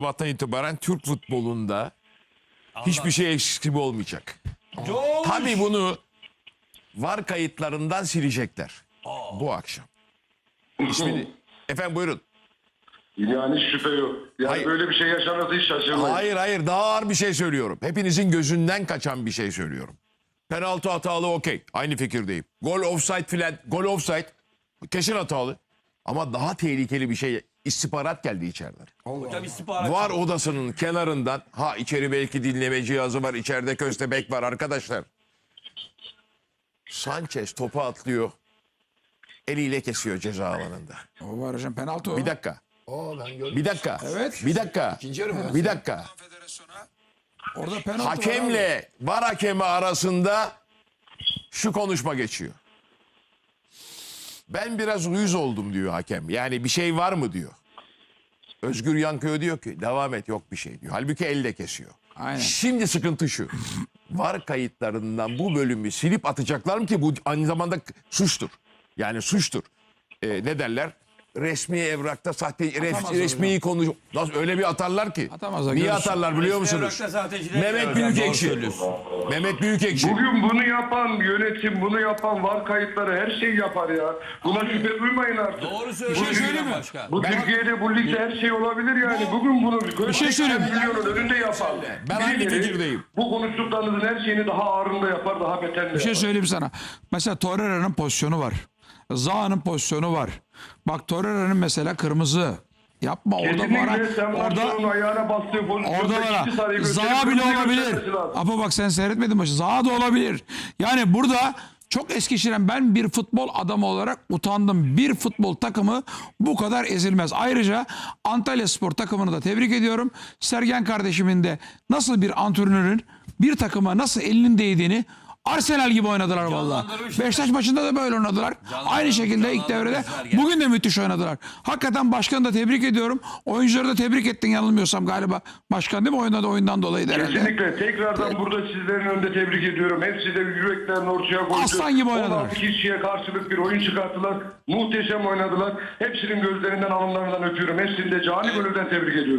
Şubat'tan itibaren Türk futbolunda hiçbir şey eksik olmayacak. Tabii bunu var kayıtlarından silecekler. Bu akşam. İsmini... Efendim buyurun. Yani hiç şüphe yok. Yani Hayır. böyle bir şey yaşanırsa hiç şaşırmayın. Hayır hayır daha ağır bir şey söylüyorum. Hepinizin gözünden kaçan bir şey söylüyorum. Penaltı hatalı okey. Aynı fikirdeyim. Gol offside filan. Gol offside. Kesin hatalı. Ama daha tehlikeli bir şey istihbarat geldi içeriden. Hocam istihbarat. Var odasının kenarından. Ha içeri belki dinleme cihazı var. içeride köstebek var arkadaşlar. Sanchez topu atlıyor. Eliyle kesiyor ceza alanında. O var hocam penaltı o. Bir dakika. Aa ben gördüm. Bir dakika. Evet. Bir dakika. İkinci yarı mı? Bir dakika. Orada penaltı var. Hakemle var hakemi arasında şu konuşma geçiyor. Ben biraz uyuz oldum diyor hakem. Yani bir şey var mı diyor. Özgür Yankı diyor ki devam et yok bir şey diyor. Halbuki elle kesiyor. Aynen. Şimdi sıkıntı şu. Var kayıtlarından bu bölümü silip atacaklar mı ki bu aynı zamanda suçtur. Yani suçtur. Ee, ne derler? Resmi evrakta sahte res- Atamaz resmi konu nasıl öyle bir atarlar ki? Atamazlar, Niye görürsün. atarlar biliyor Resmi musunuz? Mehmet Büyükekşi. Mehmet Büyükekşi. Bugün bunu yapan yönetim, bunu yapan var kayıtları her şeyi yapar ya. Buna şüphe duymayın artık. Doğru söylüyorsun. şey söyleyeyim mi? Başkan. Bu Türkiye'de bu ligde her şey olabilir yani. Bugün bunu bir şey söyleyeyim. milyonun önünde yapan. Ben aynı fikirdeyim. Bu konuştuklarınızın her şeyini daha ağırında yapar, daha beterinde Bir şey yapar. söyleyeyim sana. Mesela Torreira'nın pozisyonu var. Zaha'nın pozisyonu var. Bak Torreira'nın mesela kırmızı. Yapma orada Kesinlikle sen Orada ayağına bastığı pozisyonda Orada var. sarıyı gösterip Zaha bile kırmızıyı olabilir. göstermesi lazım. Ama bak sen seyretmedin maçı. Zaha da olabilir. Yani burada çok Eskişehir'en ben bir futbol adamı olarak utandım. Bir futbol takımı bu kadar ezilmez. Ayrıca Antalya Spor takımını da tebrik ediyorum. Sergen kardeşimin de nasıl bir antrenörün bir takıma nasıl elinin değdiğini Arsenal gibi oynadılar vallahi. Canlandırmışlar. Beşiktaş maçında da böyle oynadılar. Aynı şekilde ilk devrede bugün de müthiş oynadılar. Hakikaten başkanı da tebrik ediyorum. Oyuncuları da tebrik ettin yanılmıyorsam galiba. Başkan değil mi oynadı oyundan dolayı herhalde. Kesinlikle. Tekrardan burada sizlerin önünde tebrik ediyorum. Hepsi de yüreklerini ortaya koydu. Aslan gibi oynadılar. 16 kişiye karşılık bir oyun çıkarttılar. Muhteşem oynadılar. Hepsinin gözlerinden alınlarından öpüyorum. Hepsini de cani gönülden tebrik ediyorum.